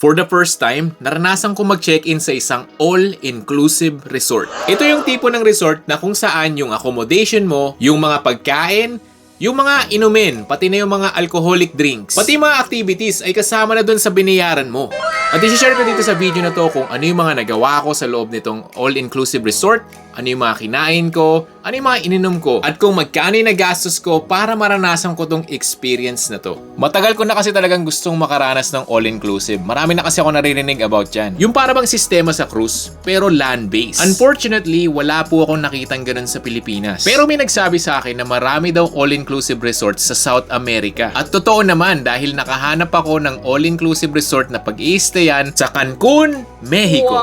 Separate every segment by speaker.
Speaker 1: For the first time, naranasan ko mag-check-in sa isang all-inclusive resort. Ito yung tipo ng resort na kung saan yung accommodation mo, yung mga pagkain, yung mga inumin, pati na yung mga alcoholic drinks, pati mga activities ay kasama na dun sa binayaran mo. At i-share ko dito sa video na to kung ano yung mga nagawa ko sa loob nitong all-inclusive resort, ano yung mga kinain ko, ano yung mga ininom ko, at kung magkano yung nagastos ko para maranasan ko tong experience na to. Matagal ko na kasi talagang gustong makaranas ng all-inclusive. Marami na kasi ako naririnig about yan. Yung para sistema sa cruise, pero land-based. Unfortunately, wala po akong nakitang ganun sa Pilipinas. Pero may nagsabi sa akin na marami daw all-inclusive resorts sa South America. At totoo naman dahil nakahanap ako ng all-inclusive resort na pag i-stayan sa Cancun, Mexico.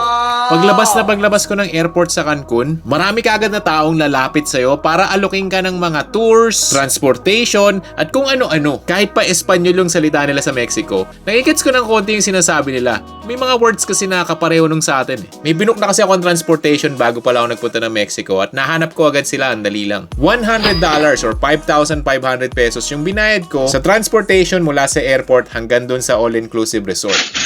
Speaker 1: Paglabas na paglabas ko ng airport sa Cancun, marami kaagad na taong lalapit sa'yo para alokin ka ng mga tours, transportation, at kung ano-ano. Kahit pa Espanyol yung salita nila sa Mexico, nakikits ko ng konti yung sinasabi nila. May mga words kasi na kapareho nung sa atin. eh. May binook na kasi ako ng transportation bago pala ako nagpunta ng Mexico at nahanap ko agad sila, ang dali lang. $100 or 5,500 pesos yung binayad ko sa transportation mula sa airport hanggang dun sa all-inclusive resort.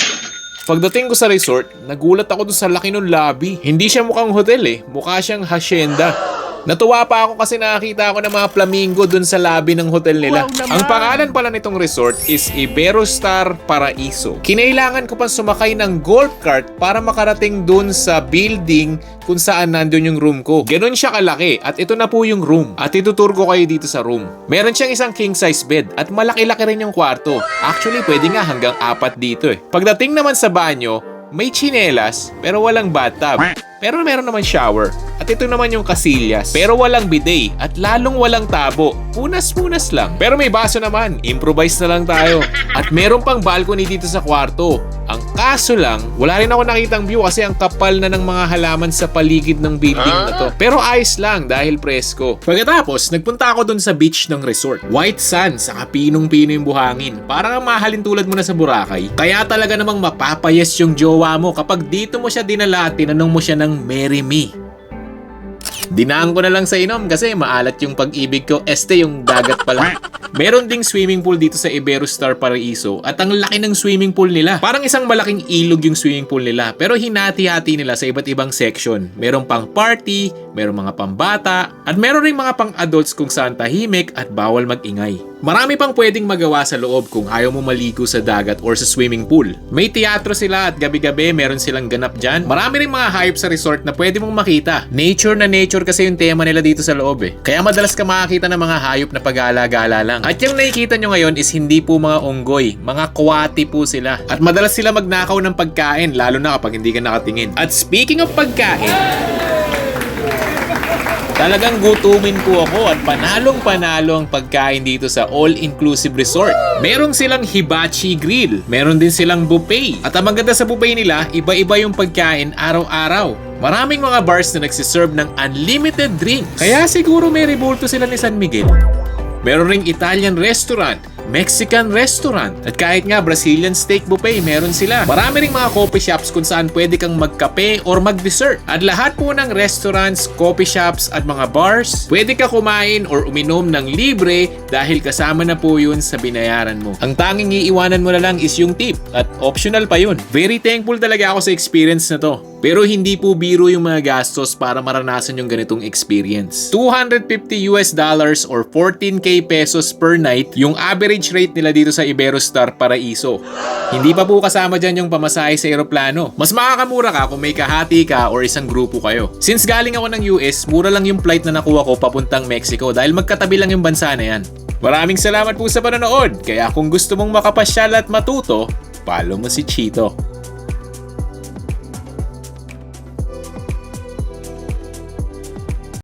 Speaker 1: Pagdating ko sa resort, nagulat ako dun sa laki ng lobby. Hindi siya mukhang hotel eh, mukha siyang hacienda. Natuwa pa ako kasi nakakita ako ng mga flamingo dun sa lobby ng hotel nila. Ang pangalan pala nitong resort is Iberostar Paraiso. Kinailangan ko pang sumakay ng golf cart para makarating dun sa building kung saan nandun yung room ko. Ganon siya kalaki at ito na po yung room. At itutur ko kayo dito sa room. Meron siyang isang king size bed at malaki-laki rin yung kwarto. Actually, pwede nga hanggang apat dito eh. Pagdating naman sa banyo, may chinelas pero walang bathtub. Pero meron naman shower. At ito naman yung kasilyas. Pero walang bidet. At lalong walang tabo. Punas-punas lang. Pero may baso naman. Improvise na lang tayo. At meron pang balcony dito sa kwarto. Kaso lang, wala rin ako nakitang view kasi ang kapal na ng mga halaman sa paligid ng building na to. Pero ayos lang dahil presko. Pagkatapos, nagpunta ako dun sa beach ng resort. White sand, saka pinong-pino yung buhangin. Parang ang mahalin tulad mo na sa Boracay. Kaya talaga namang mapapayas yung jowa mo kapag dito mo siya dinala at tinanong mo siya ng Marry Me. Dinaan ko na lang sa inom kasi maalat yung pag-ibig ko. Este yung dagat pala. Meron ding swimming pool dito sa Iberostar Paraiso at ang laki ng swimming pool nila. Parang isang malaking ilog yung swimming pool nila pero hinati-hati nila sa iba't ibang section. Meron pang party, meron mga pambata, at meron ring mga pang-adults kung saan tahimik at bawal magingay. Marami pang pwedeng magawa sa loob kung ayaw mo maligo sa dagat or sa swimming pool. May teatro sila at gabi-gabi meron silang ganap dyan. Marami ring mga hype sa resort na pwede mong makita. Nature na nature kasi yung tema nila dito sa loob eh. Kaya madalas ka makakita ng mga hayop na pag-aala-gala lang. At yung nakikita nyo ngayon is hindi po mga unggoy, mga kwati po sila. At madalas sila magnakaw ng pagkain lalo na kapag hindi ka nakatingin. At speaking of pagkain, Talagang gutumin po ako at panalong-panalo ang pagkain dito sa all-inclusive resort. Meron silang hibachi grill, meron din silang buffet. At ang maganda sa buffet nila, iba-iba yung pagkain araw-araw. Maraming mga bars na nagsiserve ng unlimited drinks. Kaya siguro may rebulto sila ni San Miguel. Meron ring Italian restaurant, Mexican restaurant, at kahit nga Brazilian steak buffet, meron sila. Marami ring mga coffee shops kung saan pwede kang magkape or mag-dessert. At lahat po ng restaurants, coffee shops at mga bars, pwede ka kumain or uminom ng libre dahil kasama na po yun sa binayaran mo. Ang tanging iiwanan mo na lang is yung tip at optional pa yun. Very thankful talaga ako sa experience na to. Pero hindi po biro yung mga gastos para maranasan yung ganitong experience. 250 US dollars or 14k pesos per night yung average rate nila dito sa Iberostar Paraiso. Hindi pa po kasama dyan yung pamasahe sa eroplano. Mas makakamura ka kung may kahati ka or isang grupo kayo. Since galing ako ng US, mura lang yung flight na nakuha ko papuntang Mexico dahil magkatabi lang yung bansa na yan. Maraming salamat po sa panonood. Kaya kung gusto mong makapasyal at matuto, follow mo si Chito.